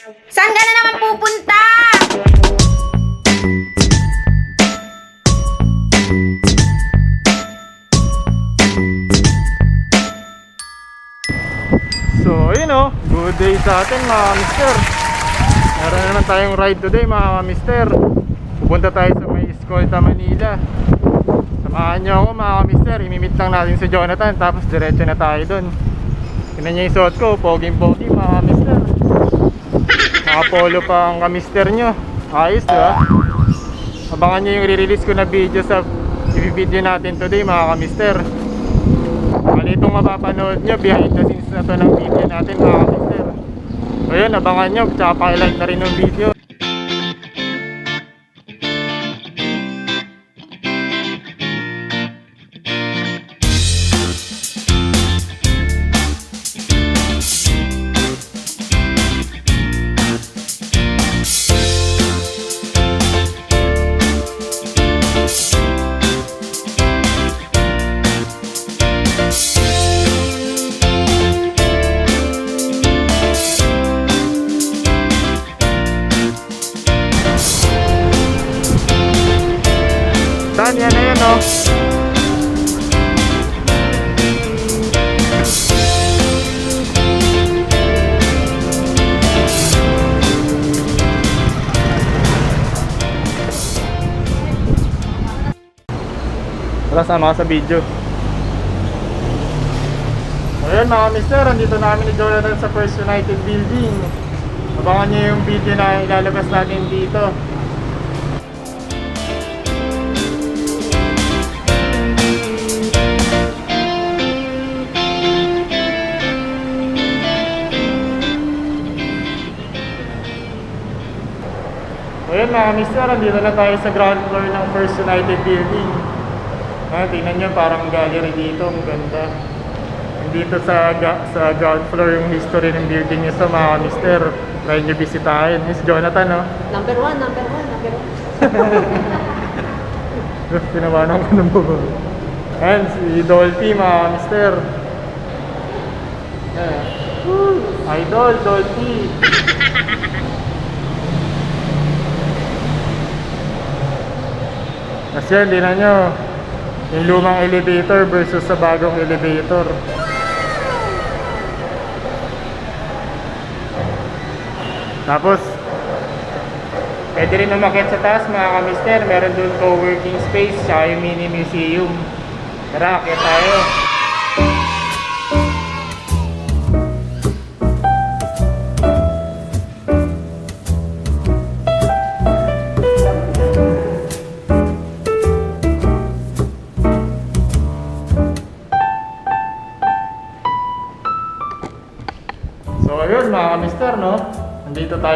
Saan ka na naman pupunta? So, ayun oh. Good day sa atin mga mister. Meron na naman tayong ride today mga mister. Pupunta tayo sa may Escolta, Manila. Samahan nyo ako mga mister. Imimit lang natin si Jonathan tapos diretso na tayo dun. Tingnan niyo yung suot ko. Poging pogi mga mister. Nakapolo pa ang kamister nyo. Ayos di ba? Abangan nyo yung re-release ko na video sa i-video natin today mga kamister. Bali itong mapapanood nyo behind the scenes na to ng video natin mga kamister. So yun, abangan nyo, tsaka pakilike na rin ng video. Tara, sama ka sa video. Ayan mga mister, andito namin ni Jonathan sa First United Building. Abangan niyo yung video na ilalabas natin dito. So yun mga mister, andito na tayo sa ground floor ng First United Building. Ah, tingnan nyo, parang gallery dito, ang ganda. Dito sa, ga- sa ground floor yung history ng building nyo sa mga mister. Try nyo bisitahin. Si Jonathan, no? Number one, number one, number one. Tinawanan ko ng bubo. Ayan, si Dolphy, mga mister. Ayan. Woo! Idol, Dolphy. Kasi yan, tingnan nyo. Yung lumang elevator versus sa bagong elevator. Tapos, pwede rin umakit sa taas mga kamister. Meron doon co-working space, tsaka yung mini museum. Tara, akit tayo.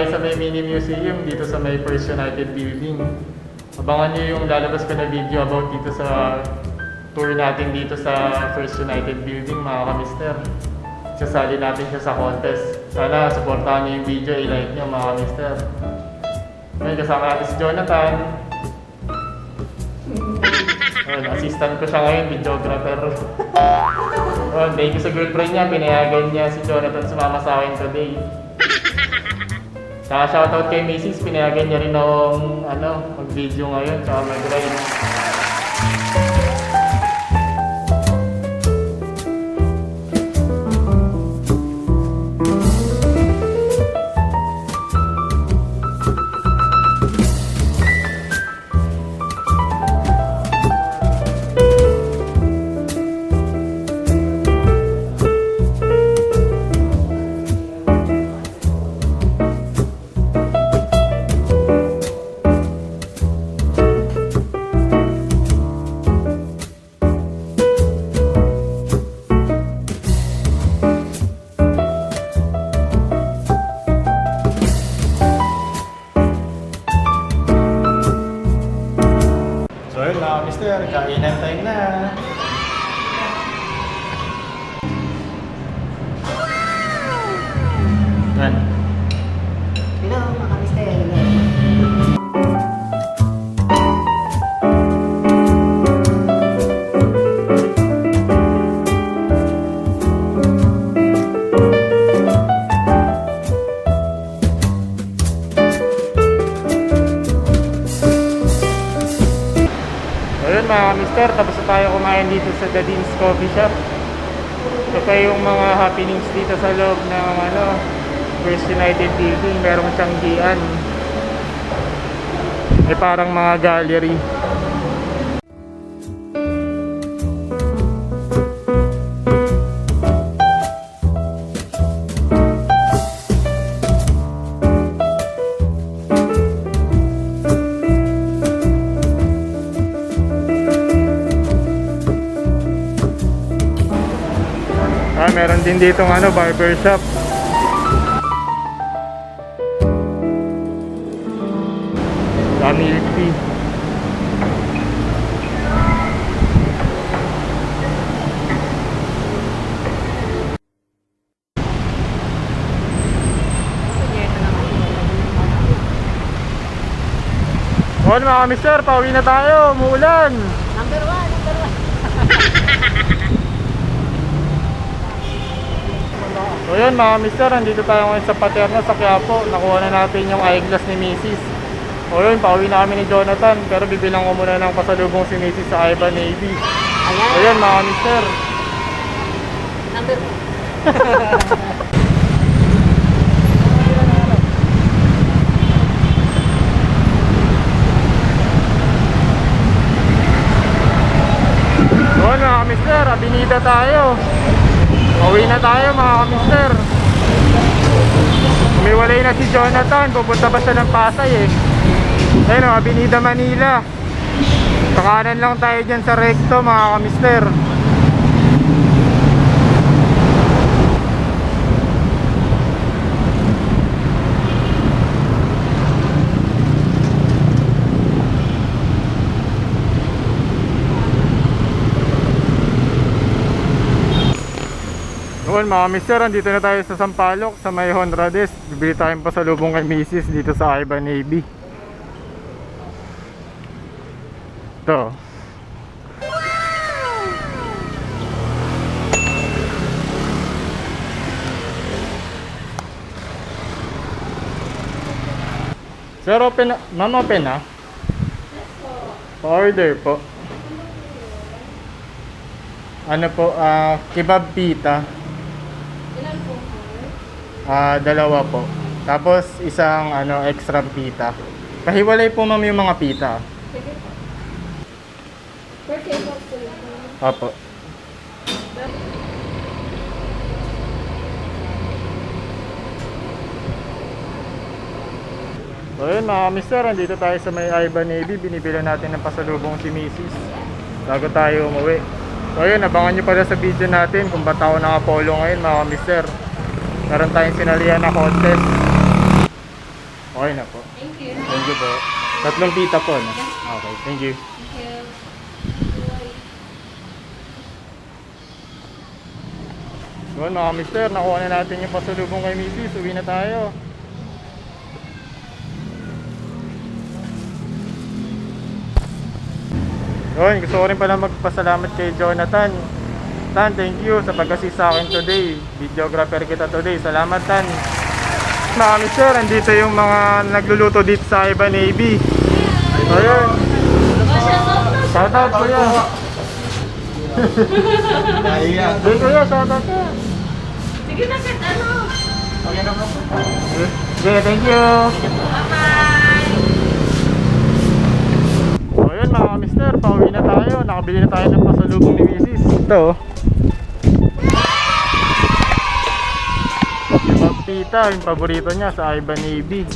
Tayo sa may mini museum dito sa may First United Building. Abangan nyo yung lalabas ko na video about dito sa tour natin dito sa First United Building mga kamister. Sasali natin siya sa contest. Sana supportahan nyo yung video, i-like nyo mga kamister. Ngayon kasama natin si Jonathan. Ayun, assistant ko siya ngayon, videographer. Oh, thank you sa girlfriend niya, pinayagan niya si Jonathan sumama sa akin today. Saka shoutout kay Mrs. Pinayagan niya rin akong ano, mag-video ngayon, saka mag-ride. So lah mister, tapos tayo kumain dito sa Dean's Coffee Shop. Ito yung mga happenings dito sa loob ng ano, First United Building. Merong tiyanggian. May parang mga gallery. meron din ditong ano, barber shop. Dami tea. Bon mga mister, pauwi na tayo, muulan. Number 1. So yun mga mister, nandito tayo ngayon sa Paterno sa Quiapo. Nakuha na natin yung eyeglass ni Mrs. O yun, pauwi na kami ni Jonathan. Pero bibilang ko muna ng pasalubong si Mrs. sa Ivan Navy. Ayan. O yun mga mister. Number one. O yun mga mister, abinida tayo. Pauwi na tayo mga mister. Umiwalay na si Jonathan, pupunta pa siya ng Pasay eh. Ayun o, Abinida Manila. Sa kanan lang tayo dyan sa recto mga kamister. Noon mga mister, andito na tayo sa Sampaloc, sa may Honrades. Bibili tayong pasalubong kay Mrs. dito sa Ivan Navy. Ito. Sir, open na. Ma'am, open na. Pa-order po. Ano po, ah, kebab pita. Ah, dalawa po. Tapos isang ano extra pita. Pahiwalay po ma'am yung mga pita. Opo. So yun mga mister, andito tayo sa may Ivan Navy. Binibila natin ng pasalubong si Mrs. Bago tayo umuwi. So yun, abangan nyo pala sa video natin kung ba't ako nakapolo ngayon mga mister. Meron tayong sinalihan na contest. Okay na po. Thank you. Thank you po. Tatlong pita po, no? Okay, thank you. Thank you. Yun mga mister, nakuha na natin yung pasalubong kay Mrs. Uwi na tayo. Yun, gusto ko rin pala magpasalamat kay Jonathan. Tan, thank you sa pag-assist sa akin today. Videographer kita today. Salamat Tan. Mga mister, andito yung mga nagluluto dito sa Iba Navy. So yun. Shoutout kuya. Naiya. Hey kuya, shoutout ka. Sige na, kahit ano. Okay, thank you. Bye-bye. So yun mga mister, pauwi na tayo. Nakabili na tayo ng pasalubong ni Mrs. Ito. oh. Pita, yung paborito niya sa Ivan Navy.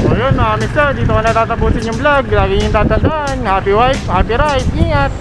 So yun mga mister, dito ko natatapusin yung vlog. Lagi yung tatandaan. Happy wife, happy ride. Ingat!